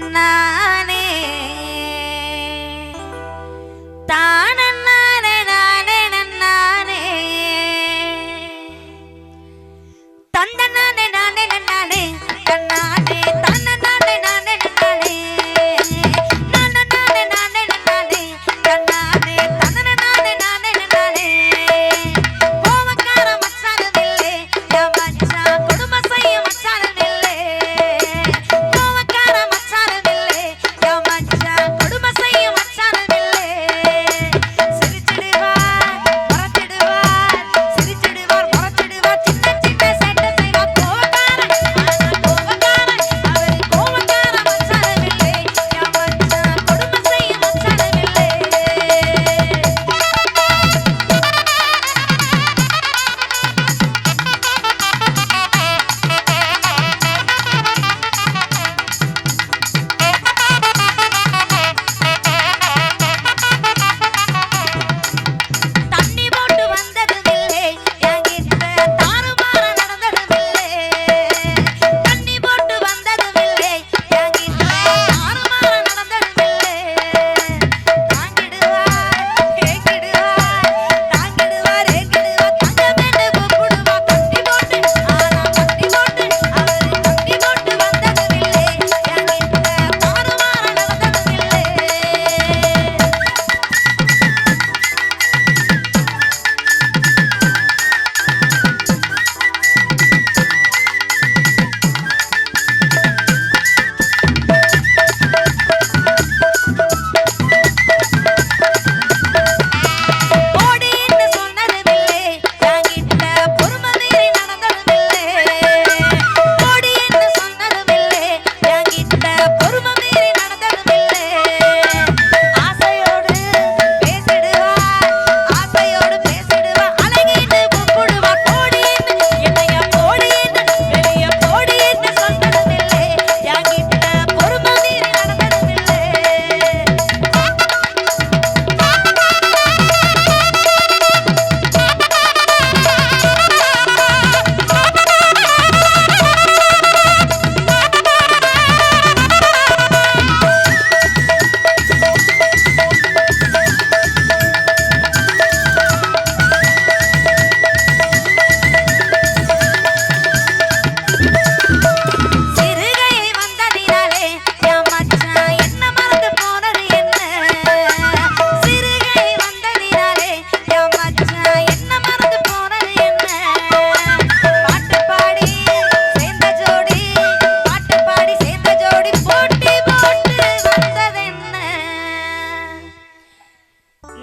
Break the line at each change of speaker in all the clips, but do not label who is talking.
கண்ணா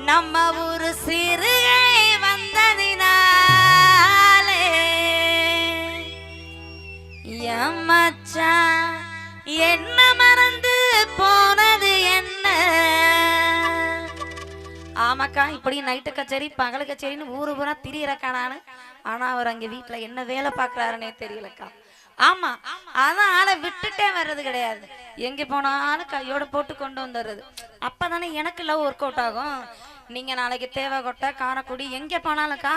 நம்ம ஊரு சிறுகை வந்ததினாலே. எம்மாச்சா என்ன மறந்து போனது என்ன? ஆமாக்கா இப்படி நைட்டு கச்சேரி பகல் கச்சேரின்னு ஊரு பூரா திரியறக்கா நான். ஆனா அவர் அங்க வீட்டுல என்ன வேலை பாக்குறாருன்னே தெரியலக்கா. ஆமா அதான் ஆளை விட்டுட்டே வர்றது கிடையாது. எங்க போனாலும் கையோட போட்டு கொண்டு வந்துடுறது அப்பதானே எனக்கு லவ் ஒர்க் அவுட் ஆகும். நீங்க நாளைக்கு தேவை தேவைக்கொட்டை காரக்குடி எங்க போனாலும்க்கா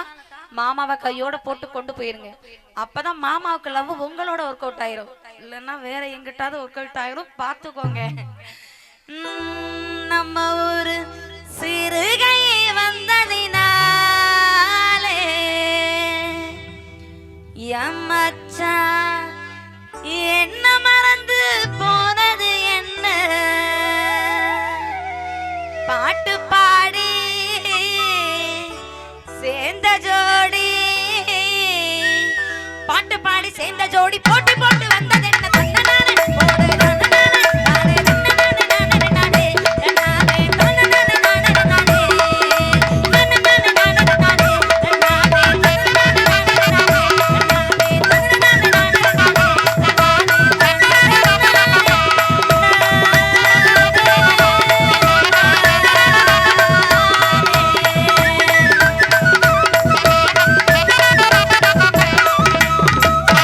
மாமாவை கையோட போட்டு கொண்டு போயிருங்க. அப்பதான் மாமாவுக்கு லவ் உங்களோட ஒர்க் அவுட் ஆயிரும். இல்லைன்னா வேற எங்கிட்டாவது ஒர்க் அவுட் ஆயிரும். பார்த்துக்கோங்க. சேர்ந்த ஜோடி போட்டி போட்டு